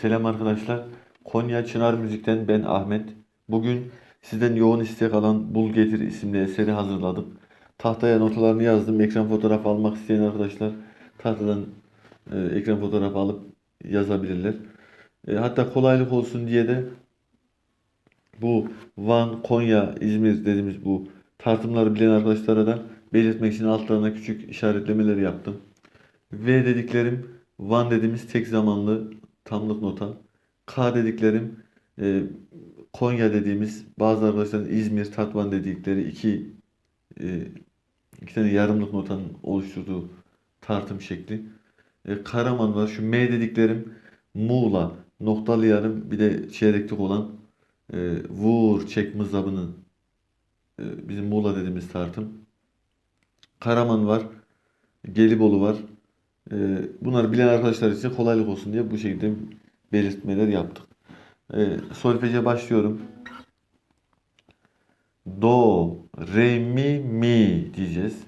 Selam arkadaşlar. Konya Çınar Müzik'ten ben Ahmet. Bugün sizden yoğun istek alan Bul Getir isimli eseri hazırladım. Tahtaya notalarını yazdım. Ekran fotoğrafı almak isteyen arkadaşlar tahtadan e, ekran fotoğrafı alıp yazabilirler. E, hatta kolaylık olsun diye de bu Van, Konya, İzmir dediğimiz bu tartımları bilen arkadaşlara da belirtmek için altlarına küçük işaretlemeler yaptım. V dediklerim Van dediğimiz tek zamanlı tamlık nota. K dediklerim e, Konya dediğimiz bazı arkadaşların İzmir, Tatvan dedikleri iki e, iki tane yarımlık notanın oluşturduğu tartım şekli. E, Karaman var. Şu M dediklerim Muğla, noktalı yarım bir de çeyreklik olan e, vur çek mızrabının e, bizim Muğla dediğimiz tartım. Karaman var. Gelibolu var. E, bunları bilen arkadaşlar için kolaylık olsun diye bu şekilde belirtmeler yaptık. E, solfeje başlıyorum. Do, re, mi, mi diyeceğiz.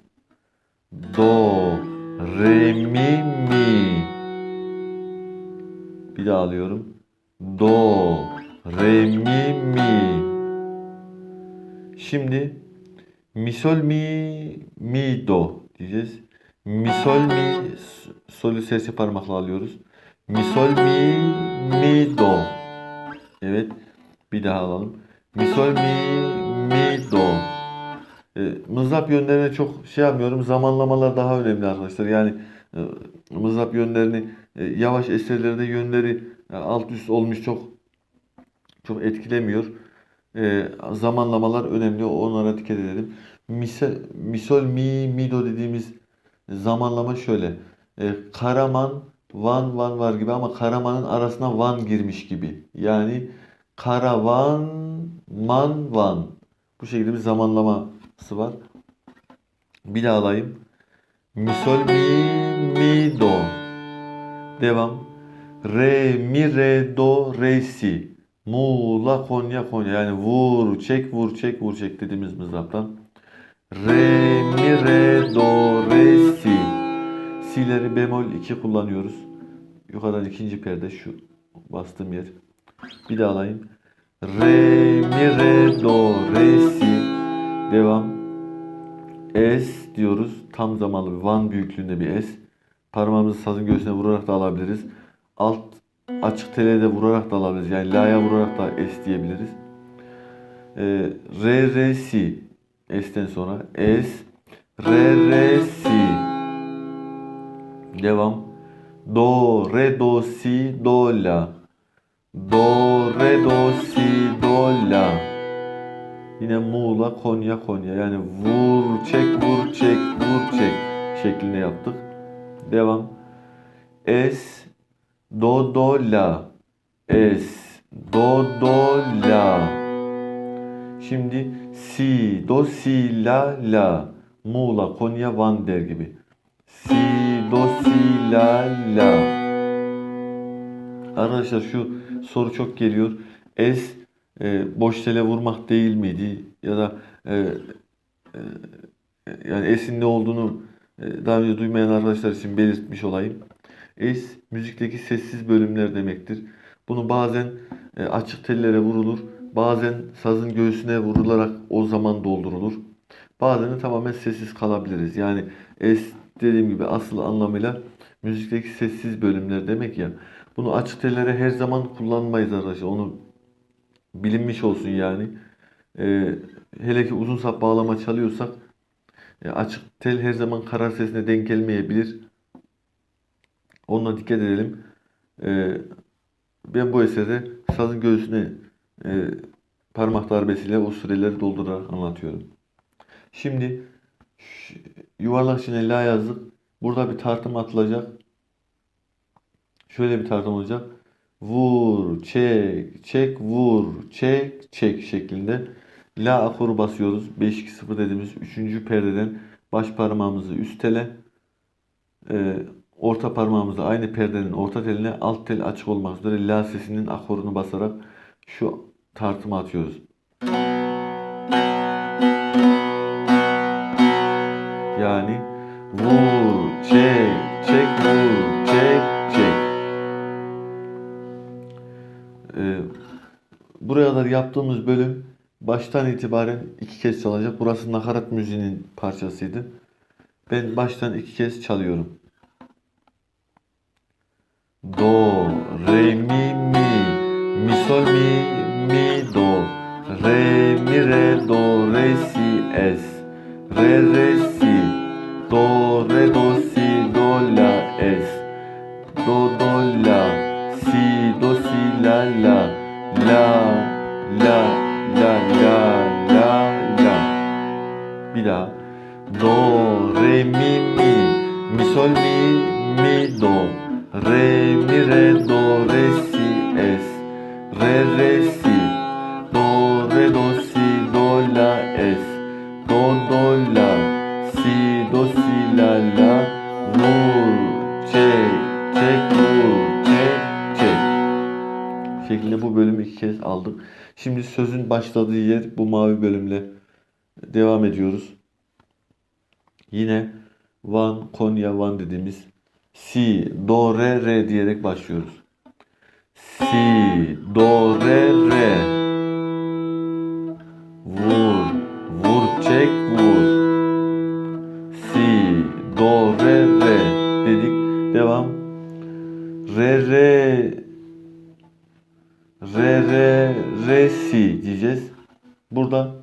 Do, re, mi, mi. Bir daha alıyorum. Do, re, mi, mi. Şimdi mi, sol, mi, mi, do diyeceğiz. Mi, sol, mi, solü serçe parmakla alıyoruz. Mi, sol, mi, mi, do. Evet. Bir daha alalım. Mi, sol, mi, mi, do. E, mızrap yönlerine çok şey yapmıyorum. Zamanlamalar daha önemli arkadaşlar. Yani e, mızrap yönlerini e, yavaş eserlerde yönleri e, alt üst olmuş çok çok etkilemiyor. E, zamanlamalar önemli. Onlara dikkat edelim. Misal, misol mi mi do dediğimiz zamanlama şöyle. E, Karaman Van Van var gibi ama Karaman'ın arasına Van girmiş gibi. Yani Karavan Man Van. Bu şekilde bir zamanlaması var. Bir daha alayım. Mi sol mi mi do. Devam. Re mi re do re si. Muğla Konya Konya. Yani vur çek vur çek vur çek dediğimiz mızraptan. Re mi re do. Si'leri bemol 2 kullanıyoruz. Yukarıdan ikinci perde şu bastığım yer. Bir daha alayım. Re mi re do re si. Devam. Es diyoruz. Tam zamanlı bir Van büyüklüğünde bir es. Parmağımızı sazın göğsüne vurarak da alabiliriz. Alt açık tele de vurarak da alabiliriz. Yani la'ya vurarak da es diyebiliriz. Ee, re re si. Es'ten sonra es. Re re si. Devam. Do re do si do la. Do re do si do la. Yine Muğla, Konya, Konya. Yani vur, çek, vur, çek, vur, çek şeklinde yaptık. Devam. Es, do, do, la. Es, do, do, la. Şimdi si, do, si, la, la. Muğla, Konya, Van der gibi. Si, do, si, la, la. Arkadaşlar şu soru çok geliyor. Es e, boş tele vurmak değil miydi? Ya da e, e, yani esin ne olduğunu e, daha önce duymayan arkadaşlar için belirtmiş olayım. Es müzikteki sessiz bölümler demektir. Bunu bazen e, açık tellere vurulur. Bazen sazın göğsüne vurularak o zaman doldurulur. De tamamen sessiz kalabiliriz. Yani es dediğim gibi asıl anlamıyla müzikteki sessiz bölümler demek ya. Bunu açık tellere her zaman kullanmayız arkadaşlar. Onu bilinmiş olsun yani. E, hele ki uzun sap bağlama çalıyorsak e, açık tel her zaman karar sesine denk gelmeyebilir. Onunla dikkat edelim. E, ben bu eserde sazın göğsüne e, parmak darbesiyle o süreleri doldurarak anlatıyorum. Şimdi yuvarlak içine la yazdık. Burada bir tartım atılacak. Şöyle bir tartım olacak. Vur, çek, çek, vur, çek, çek şeklinde. La akoru basıyoruz. 5-2-0 dediğimiz 3. perdeden baş parmağımızı üst tele, e, orta parmağımızı aynı perdenin orta teline, alt tel açık olmak üzere la sesinin akorunu basarak şu tartımı atıyoruz. Yani vur, çek, çek, vur, çek, çek. Ee, buraya kadar yaptığımız bölüm baştan itibaren iki kez çalacak. Burası nakarat müziğinin parçasıydı. Ben baştan iki kez çalıyorum. Do, re, mi, mi, mi, sol, mi, mi, do, re, mi, re, do, re, si, es, re, re, si, do, re, do, si, do, la, es, do, do, la, si, do, si, la, la, la, la, la, la, la, la. Daha. Do, re, mi, mi, mi, sol, mi, mi, do, re, Şeklinde bu bölümü iki kez aldık. Şimdi sözün başladığı yer bu mavi bölümle devam ediyoruz. Yine Van, Konya, Van dediğimiz Si, Do, Re, Re diyerek başlıyoruz. Si, Do, Re, Re. Vur, vur, çek, vur. Re, Re, Si diyeceğiz. Burada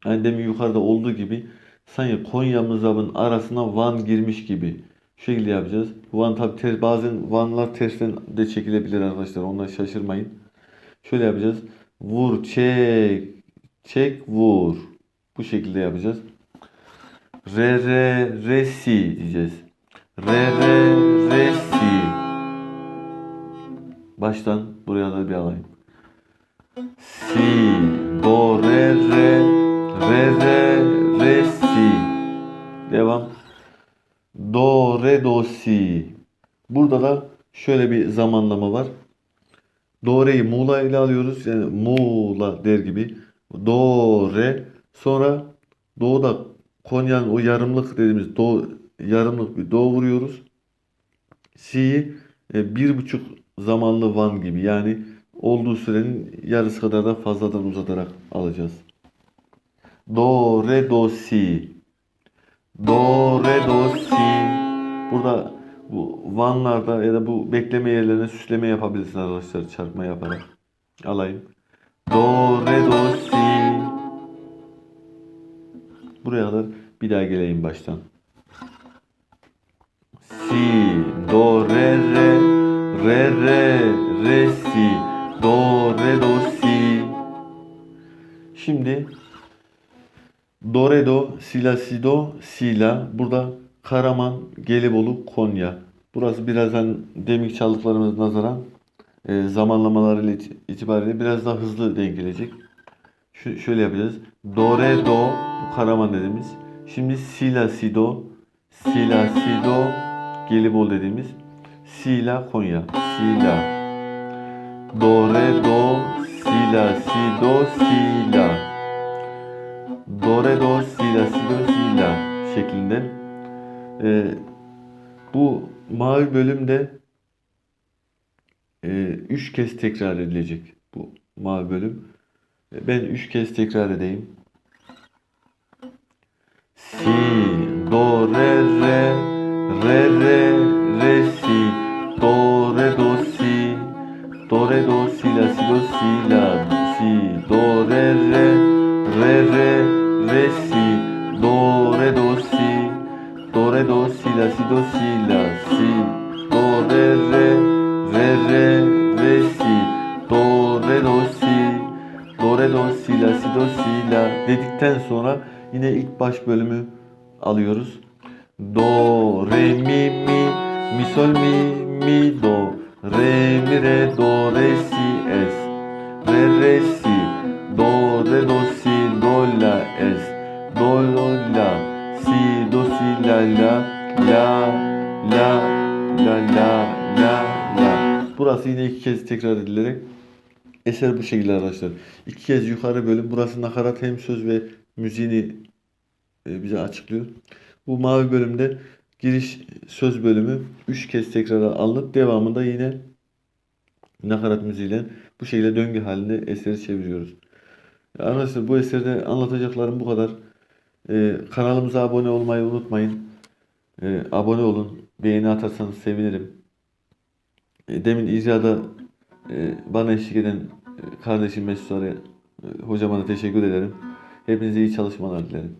hani demin yukarıda olduğu gibi sanki Konya mızrabın arasına Van girmiş gibi şu şekilde yapacağız. Van tabi ters, bazen Vanlar tersten de çekilebilir arkadaşlar. Ondan şaşırmayın. Şöyle yapacağız. Vur, çek, çek, vur. Bu şekilde yapacağız. Re, re, re, si diyeceğiz. Re, re, re, si. Baştan buraya da bir alayım. Si, do, re, re, re, re, re, si. Devam. Do, re, do, si. Burada da şöyle bir zamanlama var. Do, re'yi Muğla ile alıyoruz. Yani Muğla der gibi. Do, re. Sonra do'da Konya'nın o yarımlık dediğimiz do, yarımlık bir do vuruyoruz. Si'yi e, bir buçuk zamanlı Van gibi. Yani olduğu sürenin yarısı kadar da fazladan uzatarak alacağız. Do, re, do, si. Do, re, do, si. Burada bu vanlarda ya da bu bekleme yerlerine süsleme yapabilirsiniz arkadaşlar çarpma yaparak. Alayım. Do, re, do, si. Buraya kadar bir daha geleyim baştan. Si, do, re, re, re, re, re, si, do, re, do, si. Şimdi do, re, do, si, la, si, do, si, la. Burada Karaman, Gelibolu, Konya. Burası birazdan demin çaldıklarımız nazaran e, zamanlamalarıyla it- itibariyle biraz daha hızlı denk gelecek. Şu, şöyle yapacağız. Do, re, do, Karaman dediğimiz. Şimdi si, la, si, do, si, la, si, do, Gelibolu dediğimiz. Si, la, Konya. Si, la. Do, re, do, si, la, si, do, si, la. Do, re, do, si, la, si, do, si, la şeklinde. Ee, Bu mavi bölümde 3 kez tekrar edilecek bu mavi bölüm. E, Ben 3 kez tekrar edeyim. Si, do, re, re, re, re, re, si, do, re, do, do, si, la, si, do, re, re, re, re, re, si, do, re, do, si, do, re, do, si, la, si, do, si, la, si, do, re, re, re, re, re, si, do, re, do, si, do, re, do, si, la, si, do, si, la dedikten sonra yine ilk baş bölümü alıyoruz. Do, re, mi, mi, mi, sol, mi, mi, do, re, mi, re, do, re, si, es, re, re, si, do, re, do, si, do, la, es, do, do, la, si, do, si, la, la, la, la, la, la, la, la. Burası yine iki kez tekrar edilerek eser bu şekilde arkadaşlar. İki kez yukarı bölüm. Burası nakarat hem söz ve müziğini e, bize açıklıyor. Bu mavi bölümde giriş söz bölümü 3 kez tekrar alınıp devamında yine nakarat müziğiyle bu şekilde döngü halinde eseri çeviriyoruz. Arkadaşlar bu eserde anlatacaklarım bu kadar. E, kanalımıza abone olmayı unutmayın. E, abone olun. Beğeni atarsanız sevinirim. E, demin icrada e, bana eşlik eden e, kardeşim Mesut Arı'ya, e, hocama da teşekkür ederim. Hepinize iyi çalışmalar dilerim.